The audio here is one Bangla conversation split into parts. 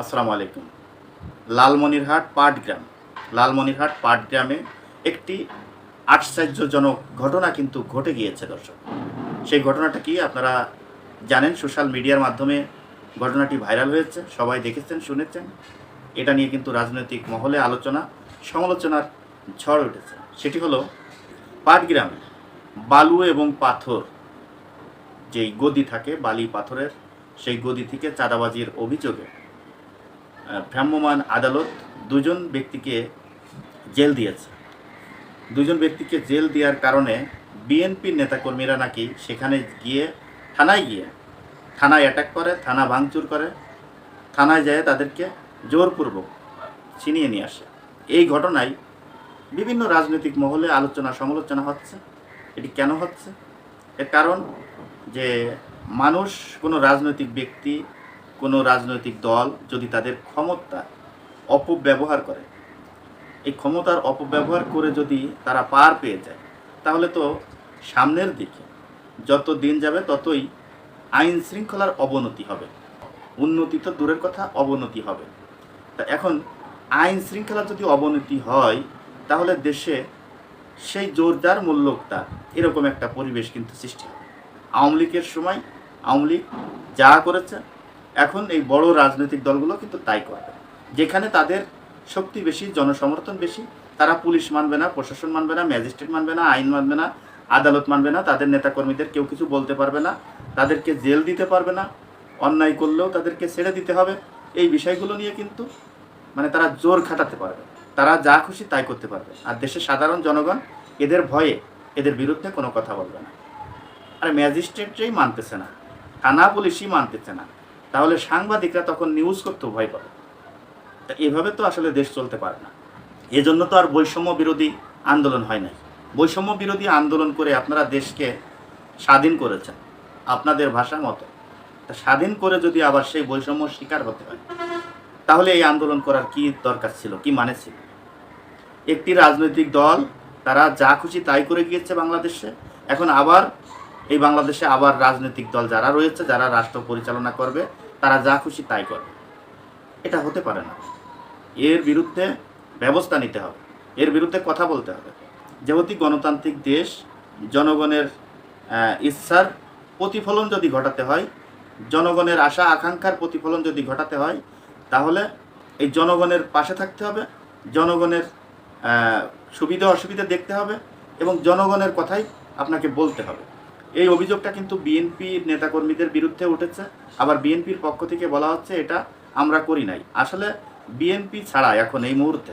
আসসালামু আলাইকুম। লালমনিরহাট পাটগ্রাম। লালমনিরহাট পাটগ্রামে একটি আশ্চর্যজনক ঘটনা কিন্তু ঘটে গিয়েছে, দর্শক। সেই ঘটনাটা কি আপনারা জানেন? সোশ্যাল মিডিয়ার মাধ্যমে ঘটনাটি ভাইরাল হয়েছে, সবাই দেখেছেন, শুনেছেন। এটা নিয়ে কিন্তু রাজনৈতিক মহলে আলোচনা, সমালোচনার ঝড় উঠেছে। সেটি হলো পাটগ্রামে, বালু এবং পাথর যেই গদি থাকে, বালি পাথরের সেই গদি থেকে চাঁদাবাজির অভিযোগে আহ, ভ্রাম্যমাণ আদালত দুজন ব্যক্তিকে জেল দিয়েছে। দুজন ব্যক্তিকে জেল দেওয়ার কারণে বিএনপির নেতাকর্মীরা নাকি সেখানে গিয়ে থানায় গিয়ে থানায় অ্যাটাক করে থানা ভাঙচুর করে থানায় যায় তাদেরকে জোরপূর্বক ছিনিয়ে নিয়ে আসে। এই ঘটনায় বিভিন্ন রাজনৈতিক মহলে আলোচনা সমালোচনা হচ্ছে। এটি কেন হচ্ছে? এর কারণ যে মানুষ কোনো রাজনৈতিক ব্যক্তি কোনো রাজনৈতিক দল যদি তাদের ক্ষমতা অপব্যবহার করে, এই ক্ষমতার অপব্যবহার করে যদি তারা পার পেয়ে যায়, তাহলে তো সামনের দিকে যত দিন যাবে ততই আইন শৃঙ্খলার অবনতি হবে। উন্নতি তো দূরের কথা, অবনতি হবে। তা এখন আইন শৃঙ্খলা যদি অবনতি হয়, তাহলে দেশে সেই জোরদার মূল্যকটা এরকম একটা পরিবেশ কিন্তু সৃষ্টি হবে। আওয়ামী লীগের সময়, আওয়ামী লীগ যা করেছে এখন এই বড় রাজনৈতিক দলগুলো কিন্তু তাই করবে যেখানে তাদের শক্তি বেশি, জনসমর্থন বেশি, তারা পুলিশ মানবে না, প্রশাসন মানবে না, ম্যাজিস্ট্রেট মানবে না, আইন মানবে না, আদালত মানবে না, তাদের নেতাকর্মীদের কেউ কিছু বলতে পারবে না, তাদেরকে জেল দিতে পারবে না, অন্যায় করলেও তাদেরকে ছেড়ে দিতে হবে। এই বিষয়গুলো নিয়ে কিন্তু মানে তারা জোর খাটাতে পারবে। তারা যা খুশি তাই করতে পারবে। আর দেশের সাধারণ জনগণ এদের ভয়ে এদের বিরুদ্ধে কোনো কথা বলবে না। আর ম্যাজিস্ট্রেটরাই মানতেছে না, থানা পুলিশই মানতেছে না। তাহলে সাংবাদিকরা তখন নিউজ করতেও ভয় পাবে। তা এভাবে তো আসলে দেশ চলতে পারে না। এজন্য তো আর বৈষম্য বিরোধী আন্দোলন হয় নাই। বৈষম্য বিরোধী আন্দোলন করে আপনারা দেশকে স্বাধীন করেছেন, আপনাদের ভাষা মতো। তা স্বাধীন করে যদি আবার সেই বৈষম্য শিকার হতে হয়, তাহলে এই আন্দোলন করার কি দরকার ছিল, কি মানে ছিল? একটি রাজনৈতিক দল, তারা যা খুশি তাই করে গিয়েছে বাংলাদেশে। এখন আবার এই বাংলাদেশে আবার রাজনৈতিক দল যারা রয়েছে, যারা রাষ্ট্র পরিচালনা করবে তারা যা খুশি তাই করে। এটা হতে পারে না। এর বিরুদ্ধে ব্যবস্থা নিতে হবে। এর বিরুদ্ধে কথা বলতে হবে। যেহেতু গণতান্ত্রিক দেশ, জনগণের ইচ্ছার প্রতিফলন যদি ঘটাতে হয়, জনগণের আশা, আকাঙ্ক্ষার প্রতিফলন যদি ঘটাতে হয়, তাহলে এই জনগণের পাশে থাকতে হবে, জনগণের সুবিধা অসুবিধা দেখতে হবে এবং জনগণের কথাই আপনাকে বলতে হবে। এই অভিযোগটা কিন্তু বিএনপির নেতাকর্মীদের বিরুদ্ধে উঠেছে। আবার বিএনপির পক্ষ থেকে বলা হচ্ছে এটা আমরা করি নাই। আসলে বিএনপি ছাড়া এখন এই মুহূর্তে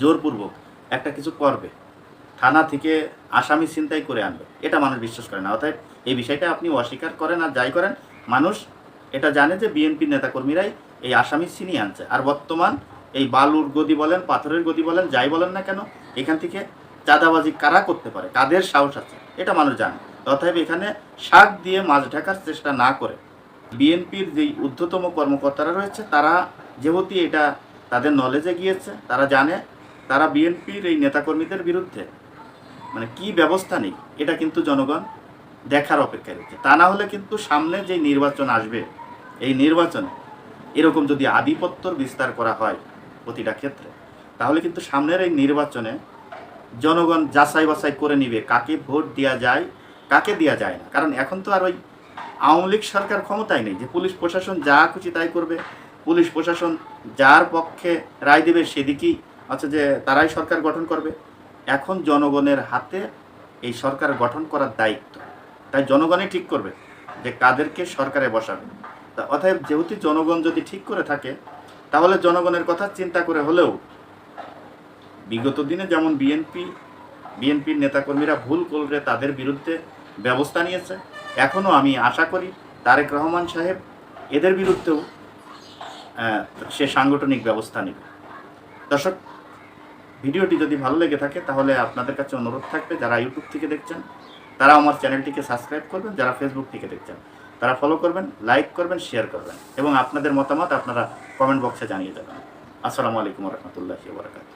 জোরপূর্বক একটা কিছু করবে। থানা থেকে আসামি চিন্তাই করে আনবে। এটা মানুষ বিশ্বাস করে না। অর্থাৎ এই বিষয়টা আপনি অস্বীকার করেন আর যাই করেন, মানুষ এটা জানে যে বিএনপির নেতাকর্মীরাই এই আসামি ছিনিয়ে আনছে। আর বর্তমান এই বালুর গদি বলেন, পাথরের গদি বলেন, যাই বলেন না কেন, এখান থেকে চাঁদাবাজি কারা করতে পারে? কাদের সাহস আছে? এটা মানুষ জানে। অতএব এখানে শাক দিয়ে মাছ ঢাকার চেষ্টা না করে। বিএনপির যেই ঊর্ধ্বতম কর্মকর্তারা রয়েছে, তারা যেহেতু এটা তাদের নলেজে গিয়েছে, তারা জানে তারা বিএনপির এই নেতাকর্মীদের বিরুদ্ধে মানে কি ব্যবস্থা নেই, এটা কিন্তু জনগণ দেখার অপেক্ষায় রয়েছে। তা না হলে কিন্তু সামনে যে নির্বাচন আসবে, এই নির্বাচনে এরকম যদি আধিপত্যর বিস্তার করা হয় প্রতিটা ক্ষেত্রে, তাহলে কিন্তু সামনের এই নির্বাচনে জনগণ যাচাই বাছাই করে নিবে কাকে ভোট দেওয়া যায় কাকে দেওয়া যায় না? কারণ এখন তো আর ওই আওয়ামী লীগ সরকার ক্ষমতায় নেই, যে পুলিশ প্রশাসন যা খুশি তাই করবে। পুলিশ প্রশাসন যার পক্ষে রায় দেবে সেদিকেই আচ্ছা যে তারাই সরকার গঠন করবে। এখন জনগণের হাতে এই সরকার গঠন করার দায়িত্ব। তাই জনগণই ঠিক করবে যে কাদেরকে সরকারে বসাবে। তা অতএব যেহেতু জনগণ যদি ঠিক করে থাকে, তাহলে জনগণের কথা চিন্তা করে হলেও বিগত দিনে যেমন বিএনপি বিএনপির নেতাকর্মীরা ভুল করলে তাদের বিরুদ্ধে ব্যবস্থা নিয়েছে। এখনও আমি আশা করি তারেক রহমান সাহেব এদের বিরুদ্ধেও সে সাংগঠনিক ব্যবস্থা নেবে। দর্শক, ভিডিওটি যদি ভালো লেগে থাকে তাহলে আপনাদের কাছে অনুরোধ থাকবে, যারা ইউটিউব থেকে দেখছেন তারা আমার চ্যানেলটিকে সাবস্ক্রাইব করবেন, যারা ফেসবুক থেকে দেখছেন, তারা ফলো করবেন লাইক করবেন শেয়ার করবেন এবং আপনাদের মতামত আপনারা কমেন্ট বক্সে জানিয়ে দেবেন আসসালামু আলাইকুম রহমতুল্লাহি বারকাত